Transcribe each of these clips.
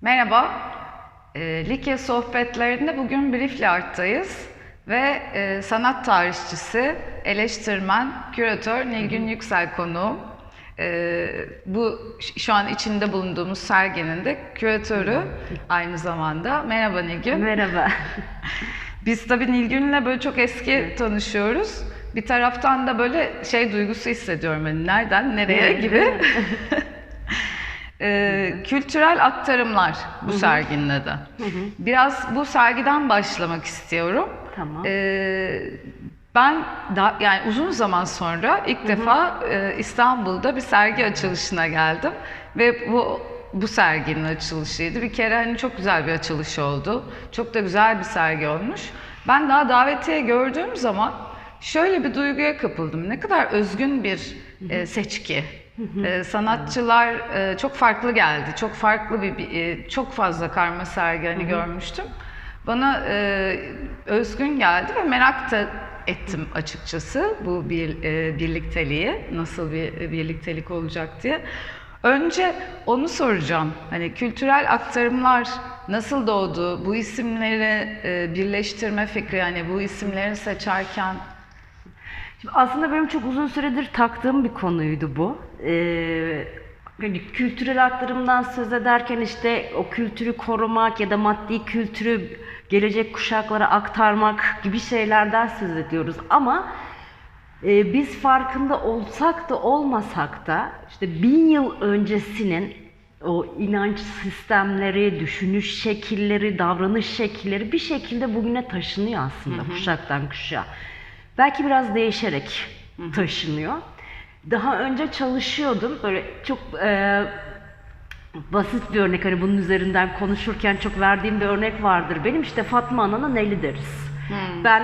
Merhaba, e, Likya sohbetlerinde bugün Briefly Art'tayız ve e, sanat tarihçisi, eleştirmen, küratör Nilgün Yüksel konuğum. E, bu şu an içinde bulunduğumuz serginin de küratörü aynı zamanda. Merhaba Nilgün. Merhaba. Biz tabii Nilgün'le böyle çok eski tanışıyoruz. Bir taraftan da böyle şey duygusu hissediyorum hani nereden nereye gibi. Ee, kültürel aktarımlar bu serginin adı. Biraz bu sergiden başlamak istiyorum. Tamam. Ee, ben da, yani uzun zaman sonra ilk defa e, İstanbul'da bir sergi açılışına geldim ve bu bu serginin açılışıydı. Bir kere hani çok güzel bir açılış oldu. Çok da güzel bir sergi olmuş. Ben daha davetiye gördüğüm zaman şöyle bir duyguya kapıldım. Ne kadar özgün bir e, seçki. E, sanatçılar e, çok farklı geldi. Çok farklı bir, bir e, çok fazla karma sergi hani görmüştüm. Bana e, özgün geldi ve merak da ettim açıkçası bu bir e, birlikteliği nasıl bir birliktelik olacak diye. Önce onu soracağım. Hani kültürel aktarımlar nasıl doğdu? Bu isimleri e, birleştirme fikri yani bu isimleri seçerken Şimdi aslında benim çok uzun süredir taktığım bir konuydu bu. Ee, hani kültürel aktarımdan söz ederken işte o kültürü korumak ya da maddi kültürü gelecek kuşaklara aktarmak gibi şeylerden söz ediyoruz. Ama e, biz farkında olsak da olmasak da işte bin yıl öncesinin o inanç sistemleri, düşünüş şekilleri, davranış şekilleri bir şekilde bugüne taşınıyor aslında kuşaktan kuşağa. Belki biraz değişerek taşınıyor. Daha önce çalışıyordum. Böyle çok e, basit bir örnek hani bunun üzerinden konuşurken çok verdiğim bir örnek vardır. Benim işte Fatma Ana'nın eli deriz. Ben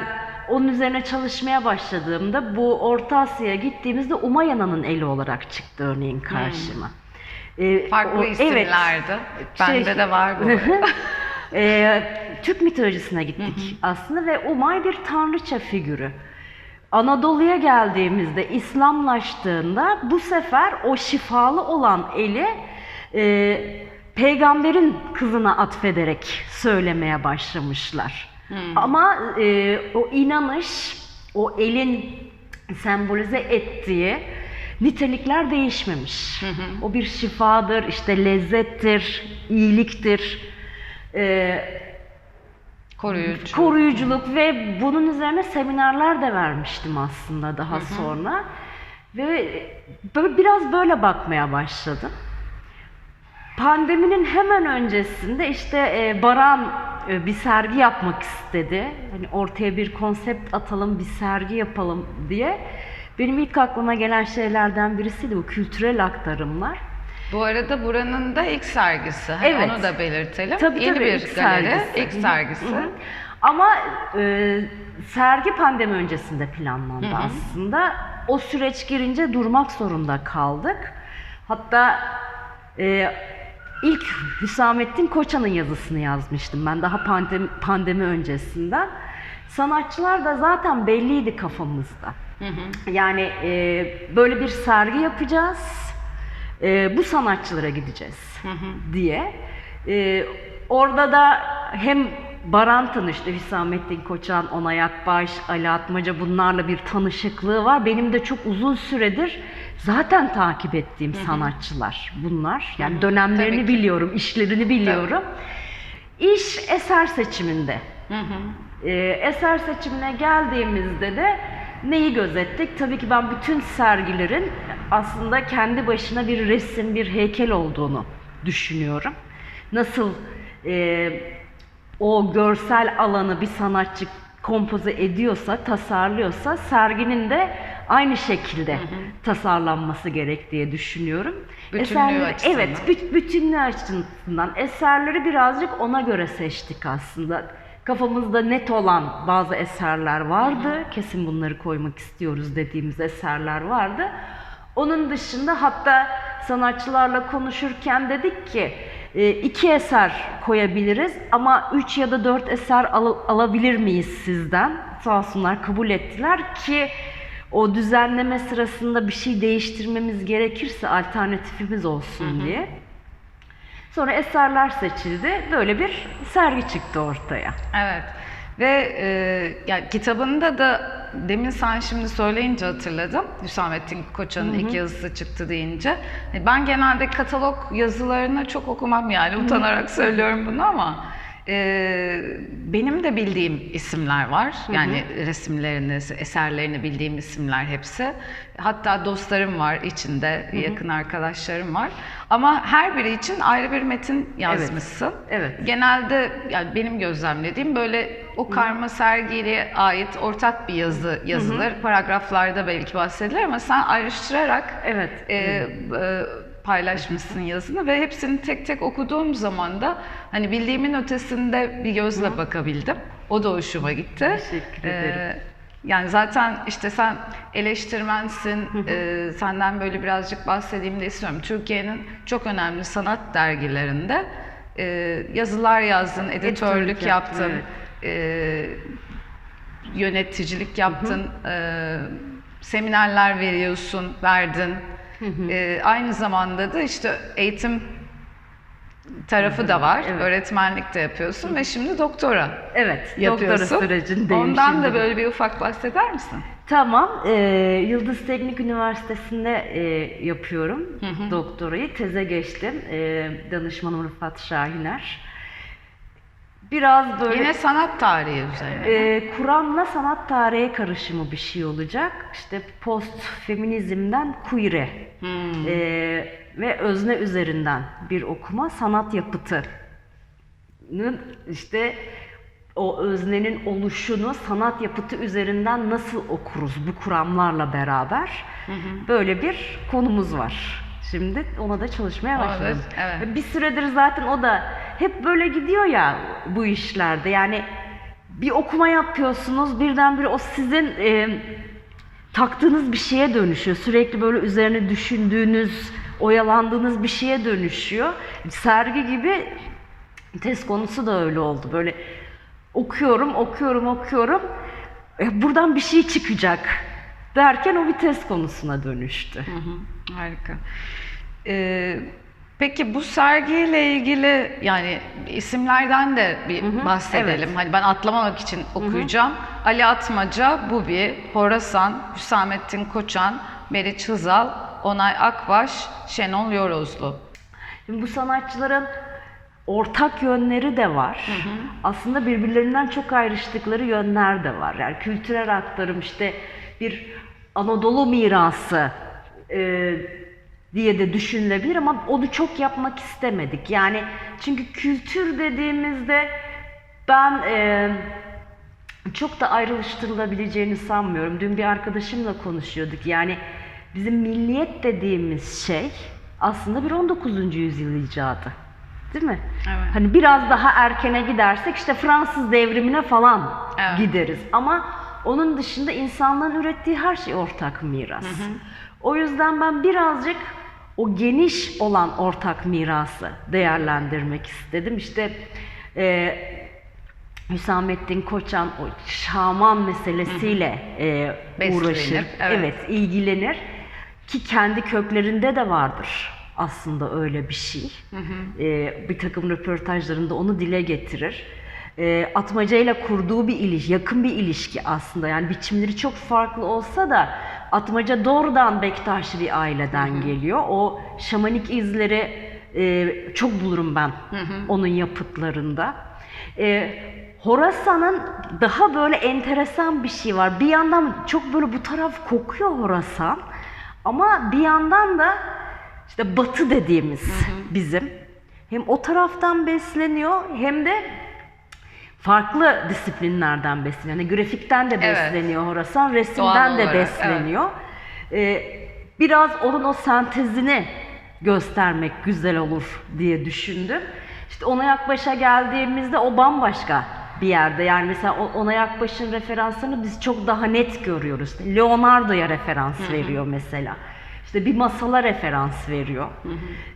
onun üzerine çalışmaya başladığımda bu Orta Asya'ya gittiğimizde Umayyana'nın eli olarak çıktı örneğin karşıma. Ee, farklı o- isimlerdi. Bende Şey- de var bu. Ee, Türk mitolojisine gittik aslında ve Umay bir tanrıça figürü. Anadolu'ya geldiğimizde İslamlaştığında bu sefer o şifalı olan eli e, peygamberin kızına atfederek söylemeye başlamışlar. Ama e, o inanış, o elin sembolize ettiği nitelikler değişmemiş. O bir şifadır, işte lezzettir, iyiliktir. E, Koruyucu. koruyuculuk ve bunun üzerine seminerler de vermiştim aslında daha sonra. Ve böyle biraz böyle bakmaya başladım. Pandeminin hemen öncesinde işte e, Baran e, bir sergi yapmak istedi. Hani ortaya bir konsept atalım, bir sergi yapalım diye. Benim ilk aklıma gelen şeylerden birisiydi bu kültürel aktarımlar. Bu arada buranın da ilk sergisi. Hani Evet. Onu da belirtelim. Tabii, Yeni tabii, bir ilk galeri, sergisi. ilk Hı hı, sergisi. hı hı. Ama e, sergi pandemi öncesinde planlandı aslında. O süreç girince durmak zorunda kaldık. Hatta e, ilk Hüsamettin Koçan'ın yazısını yazmıştım ben daha pandemi, pandemi öncesinden. Sanatçılar da zaten belliydi kafamızda. Yani e, böyle bir sergi yapacağız. E, bu sanatçılara gideceğiz diye. E, orada da hem Baran tanıştı, Hüsamettin Koçan, Onay Akbaş, Ali Atmaca bunlarla bir tanışıklığı var. Benim de çok uzun süredir zaten takip ettiğim sanatçılar bunlar. Yani dönemlerini Tabii ki. biliyorum, işlerini biliyorum. İş eser seçiminde. Ee, eser seçimine geldiğimizde de neyi gözettik? Tabii ki ben bütün sergilerin aslında kendi başına bir resim, bir heykel olduğunu düşünüyorum. Nasıl e, o görsel alanı bir sanatçı kompoze ediyorsa, tasarlıyorsa serginin de aynı şekilde tasarlanması gerek diye düşünüyorum. Bütünlüğü Eserleri- açısından. Evet, büt- bütünlüğü açısından eserleri birazcık ona göre seçtik aslında. Kafamızda net olan bazı eserler vardı. Kesin bunları koymak istiyoruz dediğimiz eserler vardı. Onun dışında hatta sanatçılarla konuşurken dedik ki iki eser koyabiliriz ama üç ya da dört eser al- alabilir miyiz sizden? Sağ olsunlar kabul ettiler ki o düzenleme sırasında bir şey değiştirmemiz gerekirse alternatifimiz olsun diye. Sonra eserler seçildi. Böyle bir sergi çıktı ortaya. Evet. Ve e, ya kitabında da demin sen şimdi söyleyince hatırladım. Hüsamettin Koçan'ın ilk yazısı çıktı deyince. E, Ben genelde katalog yazılarını çok okumam yani utanarak söylüyorum bunu ama e, benim de bildiğim isimler var. Yani resimlerini, eserlerini bildiğim isimler hepsi. Hatta dostlarım var içinde, yakın arkadaşlarım var. Ama her biri için ayrı bir metin yazmışsın. Evet. Genelde yani benim gözlemlediğim böyle o karma sergiye ait ortak bir yazı yazılır. Paragraflarda belki bahsedilir ama sen ayrıştırarak Evet. e, e, paylaşmışsın yazını ve hepsini tek tek okuduğum zaman da hani bildiğimin ötesinde bir gözle bakabildim. O da hoşuma gitti. Teşekkür E, ederim. yani zaten işte sen eleştirmensin, e, senden böyle birazcık bahsedeyim de istiyorum. Türkiye'nin çok önemli sanat dergilerinde e, yazılar yazdın, editörlük yaptın, evet. e, yöneticilik yaptın, e, seminerler veriyorsun, verdin. E, aynı zamanda da işte eğitim tarafı da var, evet. öğretmenlik de yapıyorsun ve şimdi doktora Evet, yapıyorsun. doktora sürecindeyim Ondan şimdi. da böyle bir ufak bahseder misin? Tamam, e, Yıldız Teknik Üniversitesi'nde e, yapıyorum doktorayı. Teze geçtim. E, danışmanım Rıfat Şahiner. Biraz böyle Yine sanat tarihi üzerine. e, Kur'an'la sanat tarihi karışımı bir şey olacak. İşte post feminizmden queer'e Hmm. e, ve özne üzerinden bir okuma sanat yapıtı işte o öznenin oluşunu sanat yapıtı üzerinden nasıl okuruz bu kuramlarla beraber böyle bir konumuz var. Şimdi ona da çalışmaya başladım. evet. Bir süredir zaten o da hep böyle gidiyor ya bu işlerde. Yani bir okuma yapıyorsunuz birdenbire o sizin e, taktığınız bir şeye dönüşüyor. Sürekli böyle üzerine düşündüğünüz, oyalandığınız bir şeye dönüşüyor. Sergi gibi test konusu da öyle oldu. Böyle okuyorum, okuyorum, okuyorum. E, buradan bir şey çıkacak derken o bir test konusuna dönüştü. Hı hı, Harika. Ee, peki bu sergiyle ilgili yani isimlerden de bir bahsedelim. evet. Hani ben atlamamak için okuyacağım. Ali Atmaca, Bubi, Horasan, Hüsamettin Koçan, Meriç Hızal, Onay Akbaş, Şenol Yorozlu. Şimdi bu sanatçıların ortak yönleri de var. Aslında birbirlerinden çok ayrıştıkları yönler de var. Yani kültürel aktarım işte bir Anadolu mirası e, diye de düşünülebilir ama onu çok yapmak istemedik. Yani çünkü kültür dediğimizde ben e, çok da ayrıştırılabileceğini sanmıyorum. Dün bir arkadaşımla konuşuyorduk. Yani bizim milliyet dediğimiz şey aslında bir 19. yüzyıl icadı. Değil mi? Evet. Hani biraz daha erkene gidersek işte Fransız devrimine falan Evet. gideriz. Ama onun dışında insanlığın ürettiği her şey ortak miras. O yüzden ben birazcık o geniş olan ortak mirası değerlendirmek istedim. İşte e, Hüsamettin Koçan o şaman meselesiyle e, uğraşır. evet. evet, ilgilenir. Ki kendi köklerinde de vardır aslında öyle bir şey. E, bir takım röportajlarında onu dile getirir. E, Atmaca ile kurduğu bir ilişki, yakın bir ilişki aslında. Yani biçimleri çok farklı olsa da Atmaca doğrudan Bektaşi bir aileden geliyor. O şamanik izleri e, çok bulurum ben onun yapıtlarında. E, Horasan'ın daha böyle enteresan bir şey var. Bir yandan çok böyle bu taraf kokuyor Horasan. Ama bir yandan da işte batı dediğimiz bizim. Hem o taraftan besleniyor hem de farklı disiplinlerden besleniyor. Yani grafikten de Evet. besleniyor Horasan, Doğal resimden de olarak, besleniyor. Ee, biraz onun o sentezini göstermek güzel olur diye düşündüm. İşte ona yakbaşa geldiğimizde o bambaşka bir yerde. Yani mesela ona yakbaşın referanslarını biz çok daha net görüyoruz. Leonardo'ya referans veriyor mesela. İşte İşte bir masala referans veriyor.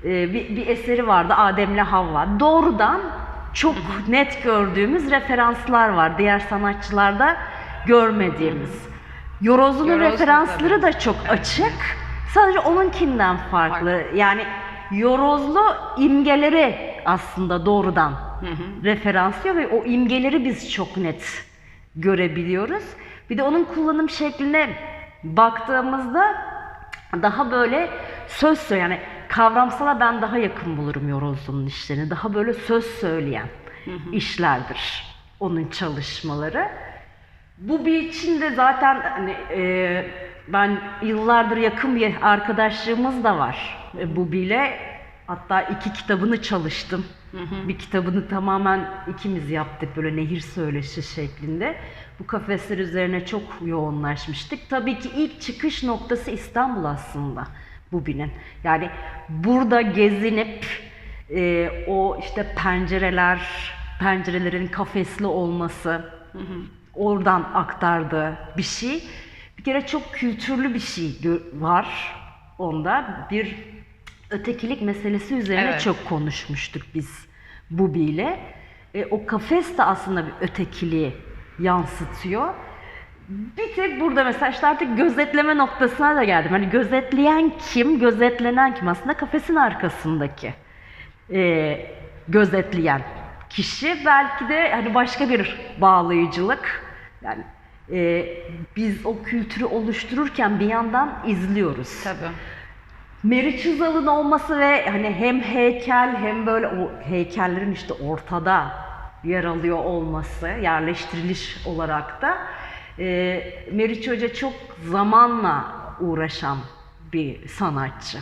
Ee, bir, bir eseri vardı Adem'le Havva. Doğrudan çok net gördüğümüz referanslar var. Diğer sanatçılarda görmediğimiz. Yorozlu'nun Yorozlu referansları tabii. da çok açık. Sadece onunkinden farklı. Yani Yorozlu imgeleri aslında doğrudan referanslıyor ve o imgeleri biz çok net görebiliyoruz. Bir de onun kullanım şekline baktığımızda daha böyle söz yani kavramsala ben daha yakın bulurum Yorozlu'nun işlerini. Daha böyle söz söyleyen işlerdir onun çalışmaları. Bu bir içinde zaten hani e, ben yıllardır yakın bir arkadaşlığımız da var. E, bu bile hatta iki kitabını çalıştım. Bir kitabını tamamen ikimiz yaptık böyle nehir söyleşi şeklinde. Bu kafesler üzerine çok yoğunlaşmıştık. Tabii ki ilk çıkış noktası İstanbul aslında Bubi'nin. Yani burada gezinip e, o işte pencereler, pencerelerin kafesli olması, oradan aktardığı bir şey. Bir kere çok kültürlü bir şey var onda. Bir ötekilik meselesi üzerine Evet. çok konuşmuştuk biz Bubi ile. E, o kafes de aslında bir ötekiliği yansıtıyor. Bir tek burada mesela işte artık gözetleme noktasına da geldim. Hani gözetleyen kim, gözetlenen kim? Aslında kafesin arkasındaki e, gözetleyen kişi belki de hani başka bir bağlayıcılık. Yani e, biz o kültürü oluştururken bir yandan izliyoruz. Tabii. Meriç Özal'ın olması ve hani hem heykel hem böyle o heykellerin işte ortada yer alıyor olması yerleştiriliş olarak da e, Meriç Hoca çok zamanla uğraşan bir sanatçı.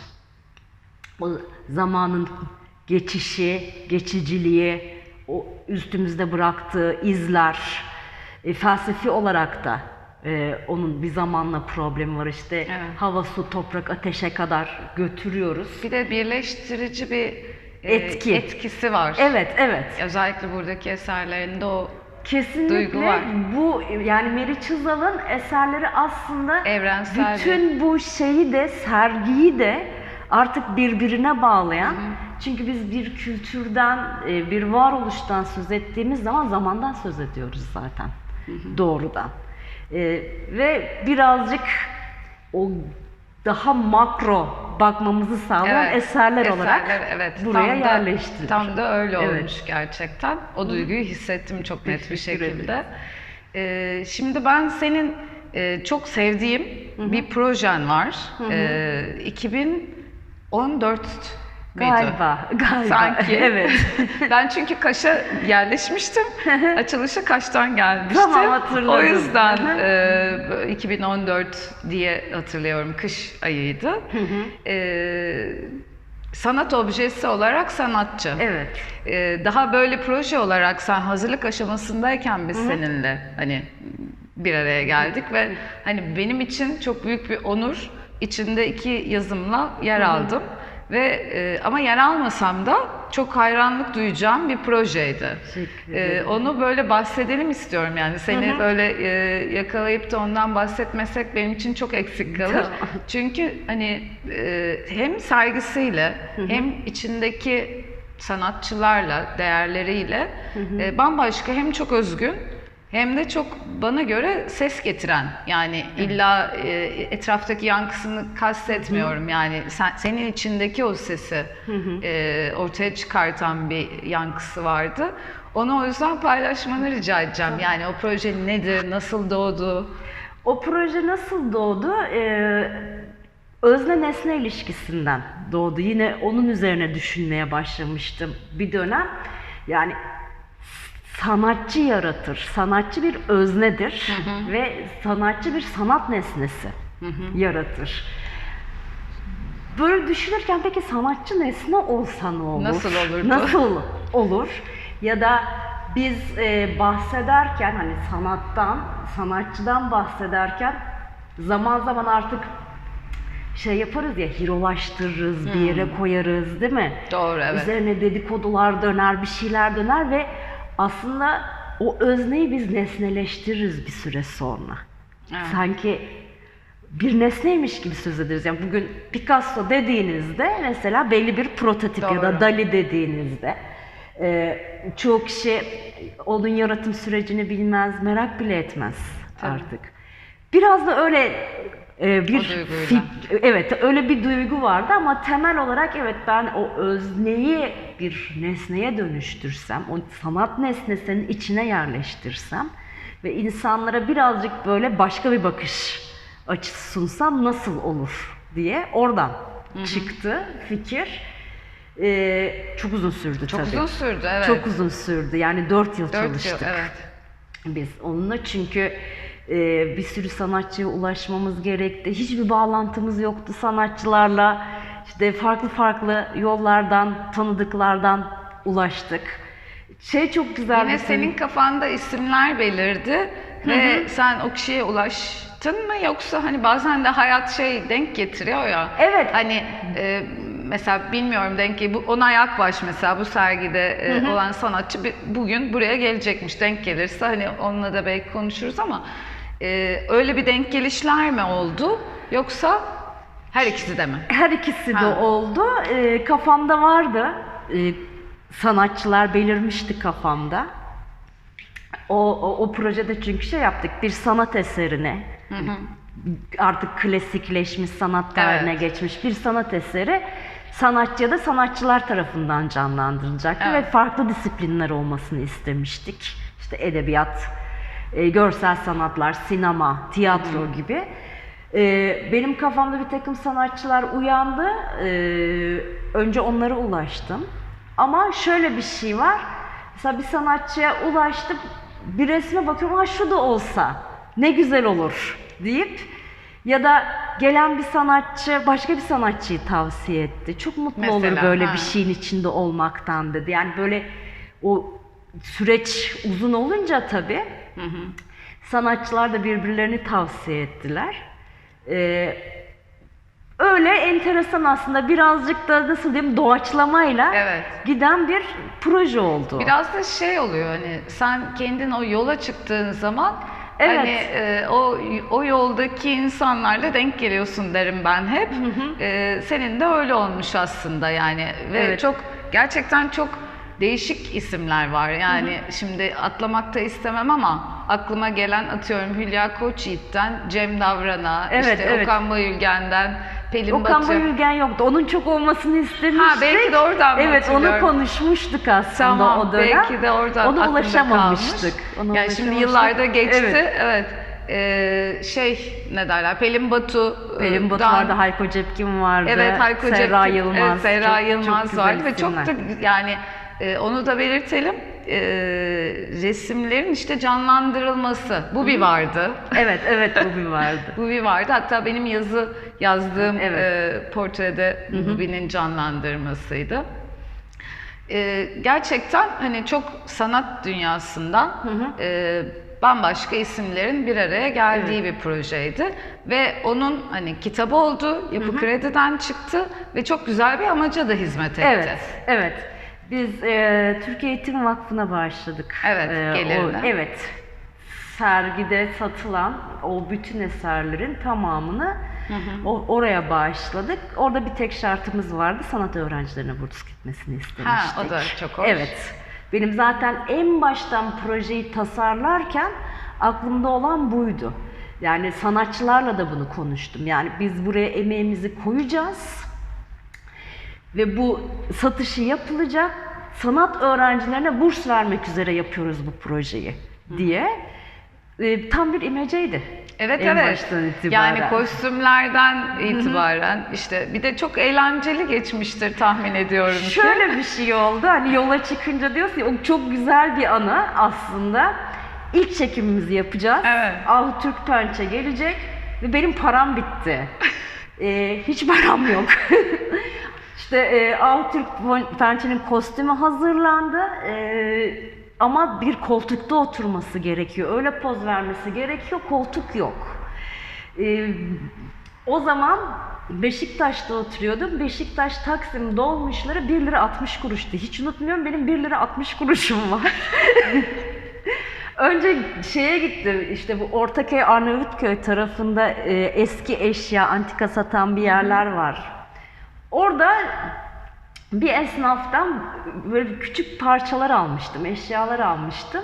O zamanın geçişi, geçiciliği, o üstümüzde bıraktığı izler, e, felsefi olarak da e, onun bir zamanla problemi var işte Evet. hava, su, toprak, ateşe kadar götürüyoruz. Bir de birleştirici bir e, Etki. etkisi var. Evet, evet. Özellikle buradaki eserlerinde o Kesinlikle Duygu var. bu yani Meriç Özal'ın eserleri aslında Evrensel bir- bütün bu şeyi de sergiyi de artık birbirine bağlayan. Çünkü biz bir kültürden, e, bir varoluştan söz ettiğimiz zaman zamandan söz ediyoruz zaten. Doğrudan. E, Ve birazcık o daha makro bakmamızı sağlayan Evet, eserler, olarak eserler, evet. buraya Tam da- yerleştirilir. Tam da öyle Evet. olmuş gerçekten. O duyguyu hissettim çok net bir şekilde. Ee, şimdi ben senin e, çok sevdiğim bir projen var. Ee, 2014 Galiba, galiba. Sanki. Evet. ben çünkü Kaş'a yerleşmiştim. Açılışı Kaş'tan gelmişti. Tamam, hatırladım. O yüzden e, 2014 diye hatırlıyorum. Kış ayıydı. E, sanat objesi olarak sanatçı. Evet. E, daha böyle proje olarak sen hazırlık aşamasındayken biz seninle hani bir araya geldik ve hani benim için çok büyük bir onur içinde iki yazımla yer aldım ve e, ama yer almasam da çok hayranlık duyacağım bir projeydi. E, onu böyle bahsedelim istiyorum yani seni böyle e, yakalayıp da ondan bahsetmesek benim için çok eksik kalır. Tamam. Çünkü hani e, hem saygısıyla hem içindeki sanatçılarla, değerleriyle e, bambaşka hem çok özgün hem de çok bana göre ses getiren yani illa e, etraftaki yankısını kastetmiyorum yani sen, senin içindeki o sesi e, ortaya çıkartan bir yankısı vardı. Onu o yüzden paylaşmanı rica edeceğim. Yani o proje nedir, nasıl doğdu? O proje nasıl doğdu? Ee, özne nesne ilişkisinden doğdu. Yine onun üzerine düşünmeye başlamıştım bir dönem. Yani sanatçı yaratır. Sanatçı bir öznedir ve sanatçı bir sanat nesnesi yaratır. Böyle düşünürken peki sanatçı nesne olsa ne olur? Nasıl olurdu? Nasıl olur? Ya da biz e, bahsederken hani sanattan, sanatçıdan bahsederken zaman zaman artık şey yaparız ya hirolaştırırız, bir yere koyarız değil mi? Doğru, evet. Üzerine dedikodular döner, bir şeyler döner ve aslında o özneyi biz nesneleştiririz bir süre sonra. Evet. Sanki bir nesneymiş gibi söz ederiz. Yani bugün Picasso dediğinizde mesela belli bir prototip ya da Doğru. Dali dediğinizde e, çoğu kişi onun yaratım sürecini bilmez, merak bile etmez Tabii. artık. Biraz da öyle e, bir fik- evet öyle bir duygu vardı ama temel olarak evet ben o özneyi bir nesneye dönüştürsem, o sanat nesnesinin içine yerleştirsem ve insanlara birazcık böyle başka bir bakış açısı sunsam nasıl olur diye oradan çıktı fikir. Ee, çok uzun sürdü Çok tabii. uzun sürdü evet. Çok uzun sürdü. Yani 4 yıl Dört çalıştık yıl evet. biz onunla çünkü e, bir sürü sanatçıya ulaşmamız gerekti. Hiçbir bağlantımız yoktu sanatçılarla. İşte farklı farklı yollardan, tanıdıklardan ulaştık. Şey çok güzel Yine senin kafanda isimler belirdi ve sen o kişiye ulaştın mı yoksa hani bazen de hayat şey denk getiriyor ya. Evet. Hani e, mesela bilmiyorum denk ki bu Onay Akbaş mesela bu sergide e, olan sanatçı bugün buraya gelecekmiş denk gelirse hani onunla da belki konuşuruz ama e, öyle bir denk gelişler mi oldu yoksa her ikisi de mi? Her ikisi de Ha. oldu. E, kafamda vardı. E, sanatçılar belirmişti kafamda. O, o, o projede çünkü şey yaptık. Bir sanat eserine artık klasikleşmiş sanat tarihine Evet. geçmiş bir sanat eseri sanatçı ya da sanatçılar tarafından canlandırılacaktı Evet. ve farklı disiplinler olmasını istemiştik. İşte edebiyat, e, görsel sanatlar, sinema, tiyatro gibi. E, benim kafamda bir takım sanatçılar uyandı. E, önce onlara ulaştım. Ama şöyle bir şey var. Mesela bir sanatçıya ulaştım. Bir resme bakıyorum, ha şu da olsa ne güzel olur deyip ya da gelen bir sanatçı başka bir sanatçıyı tavsiye etti. Çok mutlu olur Mesela, böyle ha. bir şeyin içinde olmaktan dedi. Yani böyle o süreç uzun olunca tabii sanatçılar da birbirlerini tavsiye ettiler. Ee, öyle enteresan aslında birazcık da nasıl diyeyim doğaçlamayla Evet. giden bir proje oldu. Biraz da şey oluyor hani sen kendin o yola çıktığın zaman Evet. hani e, o o yoldaki insanlarla denk geliyorsun derim ben hep. E, senin de öyle olmuş aslında yani ve Evet. çok gerçekten çok değişik isimler var. Yani şimdi atlamak da istemem ama aklıma gelen atıyorum Hülya Koçyiğit'ten Cem Davran'a, Evet, işte evet. Okan Bayülgen'den Pelin Okan Batı. Bayülgen yoktu. Onun çok olmasını istemiştik. Ha, belki de oradan mı Evet onu konuşmuştuk aslında Tamam, o dönem. belki de oradan Ona ulaşamamıştık. Ona yani şimdi yıllarda geçti. Evet. Evet. Ee, şey ne derler? Pelin Batu. Pelin Batu Dan- vardı, Hayko Cepkin vardı. Evet, Hayko Serra Cepkin, Yılmaz. Evet, Serra Çok- Yılmaz çok vardı ve çok da isimler. yani e, onu da belirtelim. E, resimlerin işte canlandırılması. Bu bir vardı. Evet, evet bu bir vardı. Bu bir vardı. Hatta benim yazı yazdığım Evet. e, portrede Bubi'nin canlandırmasıydı. E, gerçekten hani çok sanat dünyasından e, bambaşka isimlerin bir araya geldiği bir projeydi ve onun hani kitabı oldu, Yapı Kredi'den çıktı ve çok güzel bir amaca da hizmet etti. Evet, evet. Biz e, Türkiye Eğitim Vakfı'na bağışladık. Evet, o- gelirinden. evet. Sergide satılan o bütün eserlerin tamamını o, oraya bağışladık. Orada bir tek şartımız vardı. Sanat öğrencilerine burs gitmesini istemiştik. Ha, o da çok hoş. Evet. Benim zaten en baştan projeyi tasarlarken aklımda olan buydu. Yani sanatçılarla da bunu konuştum. Yani biz buraya emeğimizi koyacağız ve bu satışı yapılacak. Sanat öğrencilerine burs vermek üzere yapıyoruz bu projeyi diye. E, tam bir imeceydi. Evet en evet. baştan itibaren. Yani kostümlerden itibaren işte bir de çok eğlenceli geçmiştir tahmin ediyorum ki. Şöyle bir şey oldu. Hani yola çıkınca diyorsun ya o çok güzel bir anı aslında. İlk çekimimizi yapacağız. Evet. Ah Türk Pençe gelecek ve benim param bitti. Ee, hiç param yok. işte e, Ah Türk Pençe'nin kostümü hazırlandı. Ee, ama bir koltukta oturması gerekiyor. Öyle poz vermesi gerekiyor. Koltuk yok. Ee, o zaman Beşiktaş'ta oturuyordum. Beşiktaş Taksim dolmuşları 1 lira 60 kuruştu. Hiç unutmuyorum benim 1 lira 60 kuruşum var. Önce şeye gittim işte bu Ortaköy Arnavutköy tarafında e, eski eşya, antika satan bir yerler var. Orada bir esnaftan böyle küçük parçalar almıştım, eşyalar almıştım.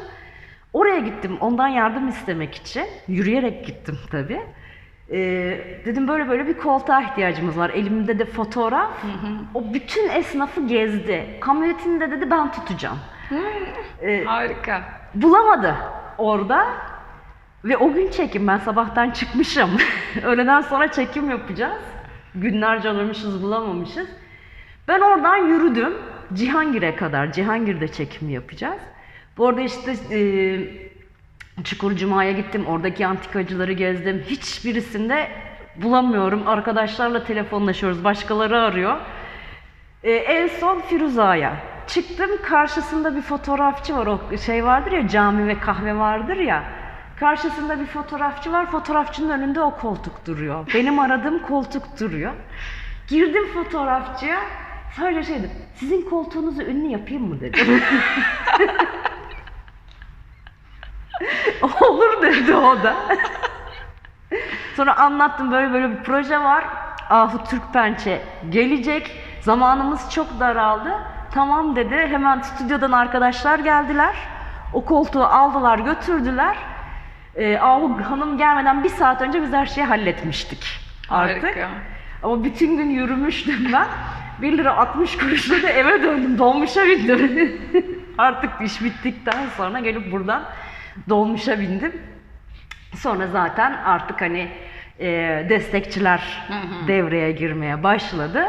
Oraya gittim ondan yardım istemek için. Yürüyerek gittim tabii. Ee, dedim böyle böyle bir koltuğa ihtiyacımız var. Elimde de fotoğraf. O bütün esnafı gezdi. Kamyonetini de dedi ben tutacağım. Ee, Harika. bulamadı orada. Ve o gün çekim ben sabahtan çıkmışım. Öğleden sonra çekim yapacağız. Günlerce aramışız bulamamışız. Ben oradan yürüdüm. Cihangir'e kadar. Cihangir'de çekimi yapacağız. Bu arada işte e, Çukur Cuma'ya gittim. Oradaki antikacıları gezdim. Hiçbirisinde bulamıyorum. Arkadaşlarla telefonlaşıyoruz. Başkaları arıyor. Ee, en son Firuza'ya çıktım. Karşısında bir fotoğrafçı var. O şey vardır ya cami ve kahve vardır ya. Karşısında bir fotoğrafçı var. Fotoğrafçının önünde o koltuk duruyor. Benim aradığım koltuk duruyor. Girdim fotoğrafçıya. Sadece şey dedim. Sizin koltuğunuzu ünlü yapayım mı dedim. Olur dedi o da. Sonra anlattım böyle böyle bir proje var. Ahu Türkpençe gelecek. Zamanımız çok daraldı. Tamam dedi. Hemen stüdyodan arkadaşlar geldiler. O koltuğu aldılar götürdüler. Ee, Ahu Hanım gelmeden bir saat önce biz her şeyi halletmiştik artık. Harika. Ama bütün gün yürümüştüm ben. 1 lira 60 kuruşla da eve döndüm. Dolmuşa bindim. Artık iş bittikten sonra gelip buradan dolmuşa bindim. Sonra zaten artık hani e, destekçiler devreye girmeye başladı.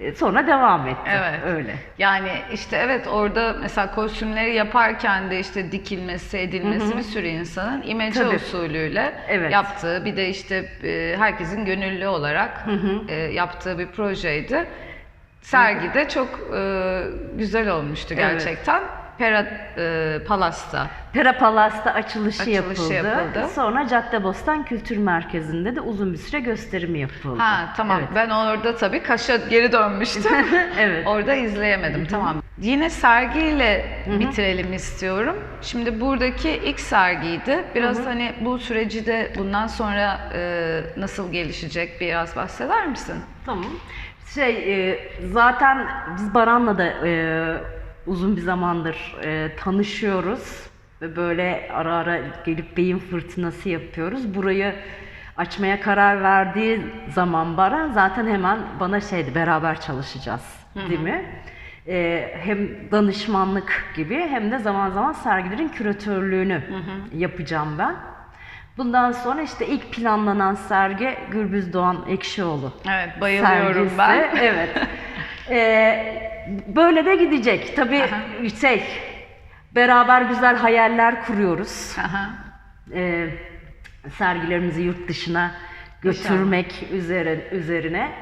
E, sonra devam etti. Evet. Öyle. Yani işte evet orada mesela kostümleri yaparken de işte dikilmesi, edilmesi bir sürü insanın imece Tabii. usulüyle Evet. yaptığı bir de işte e, herkesin gönüllü olarak e, yaptığı bir projeydi. Sergide çok güzel olmuştu Evet. Pera e, Palas'ta. Pera Palas'ta açılışı, Açılışı yapıldı. yapıldı. Sonra Caddebostan Kültür Merkezi'nde de uzun bir süre gösterimi yapıldı. Ha tamam Evet. ben orada tabii Kaş'a geri dönmüştüm. Evet. Orada izleyemedim tamam. Yine sergiyle bitirelim istiyorum. Şimdi buradaki ilk sergiydi. Biraz hani bu süreci de bundan sonra e, nasıl gelişecek biraz bahseder misin? Tamam. Şey e, zaten biz Baran'la da e, uzun bir zamandır e, tanışıyoruz ve böyle ara ara gelip beyin fırtınası yapıyoruz. Burayı açmaya karar verdiği zaman Baran zaten hemen bana şeydi beraber çalışacağız değil mi? E, hem danışmanlık gibi hem de zaman zaman sergilerin küratörlüğünü yapacağım ben. Bundan sonra işte ilk planlanan sergi Gürbüz Doğan Ekşioğlu Evet bayılıyorum sergisi. ben. Evet. Ee, böyle de gidecek. Tabii şey, beraber güzel hayaller kuruyoruz. Aha. Ee, sergilerimizi yurt dışına götürmek üzere, üzerine.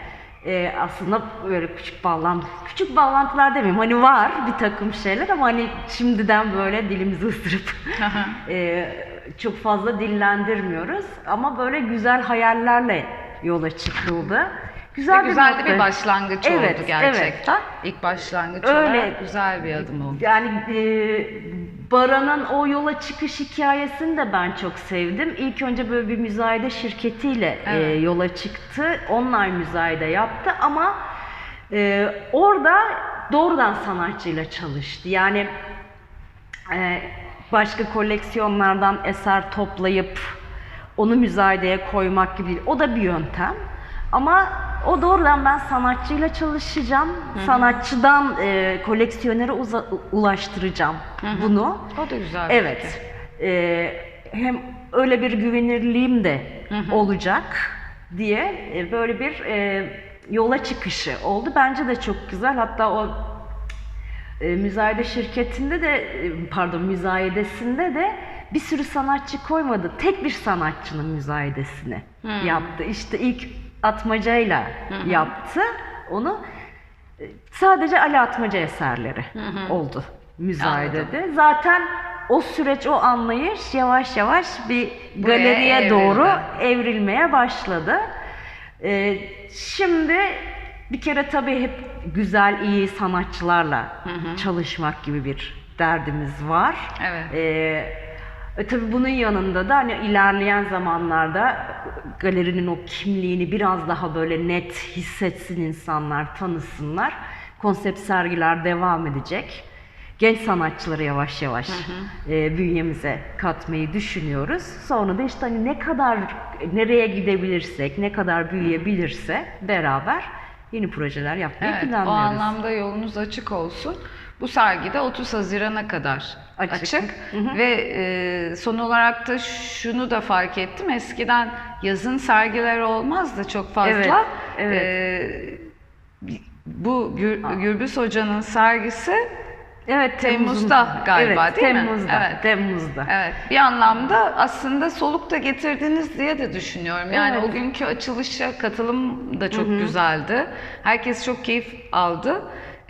Ee, aslında böyle küçük bağlantı, küçük bağlantılar demeyeyim hani var bir takım şeyler ama hani şimdiden böyle dilimizi ısırıp Aha. ee, çok fazla dillendirmiyoruz ama böyle güzel hayallerle yola çıkıldı. Güzel, Ve güzel bir başlangıç Evet, oldu gerçekten. İlk başlangıç Öyle. olarak güzel bir adım oldu. Yani e, Baran'ın o yola çıkış hikayesini de ben çok sevdim. İlk önce böyle bir müzayede şirketiyle e, Evet. yola çıktı. Online müzayede yaptı ama e, orada doğrudan sanatçıyla çalıştı. Yani e, başka koleksiyonlardan eser toplayıp onu müzayedeye koymak gibi. O da bir yöntem. Ama o doğrudan ben sanatçıyla çalışacağım. Sanatçıdan e, koleksiyonere uza- ulaştıracağım bunu. O da güzel bir Evet. E, hem öyle bir güvenirliğim de olacak diye e, böyle bir e, yola çıkışı oldu. Bence de çok güzel. Hatta o e, müzayede şirketinde de e, pardon müzayedesinde de bir sürü sanatçı koymadı. Tek bir sanatçının müzayedesini yaptı. İşte ilk Atmaca'yla yaptı onu. E, Sadece Ali Atmaca eserleri oldu müzayedede. Zaten o süreç, o anlayış yavaş yavaş bir Buraya galeriye evrildi. doğru evrilmeye başladı. Ee, şimdi bir kere tabii hep güzel, iyi sanatçılarla çalışmak gibi bir derdimiz var. Evet. Ee, E, tabii bunun yanında da hani ilerleyen zamanlarda galerinin o kimliğini biraz daha böyle net hissetsin insanlar, tanısınlar. Konsept sergiler devam edecek. Genç sanatçıları yavaş yavaş e, bünyemize katmayı düşünüyoruz. Sonra da işte hani ne kadar nereye gidebilirsek, ne kadar büyüyebilirse beraber yeni projeler yapmayı Evet, o planlıyoruz. anlamda yolunuz açık olsun. Bu sergide 30 Haziran'a kadar Açık. açık, ve e, son olarak da şunu da fark ettim. Eskiden yazın sergiler olmazdı çok fazla. Evet, evet. E, bu Gür, Gürbüz Hoca'nın sergisi Evet, Temmuz'da galiba, evet, değil mi? Temmuz'da, Evet. Temmuz'da. Evet, bir anlamda aslında soluk da getirdiniz diye de düşünüyorum. Yani Evet. o günkü açılışa katılım da çok güzeldi. Herkes çok keyif aldı.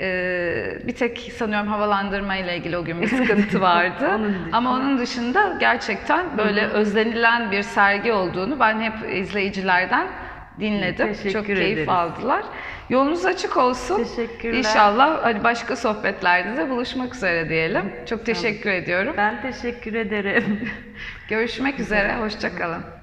Ee, bir tek sanıyorum havalandırma ile ilgili o gün bir sıkıntı vardı. Onun. Ama onun dışında gerçekten böyle özlenilen bir sergi olduğunu ben hep izleyicilerden dinledim. Teşekkür çok keyif ederiz. aldılar. Yolunuz açık olsun. Teşekkürler. İnşallah hani başka sohbetlerde de buluşmak üzere diyelim. Çok teşekkür ediyorum. Ben teşekkür ederim. Görüşmek üzere, hoşça kalın.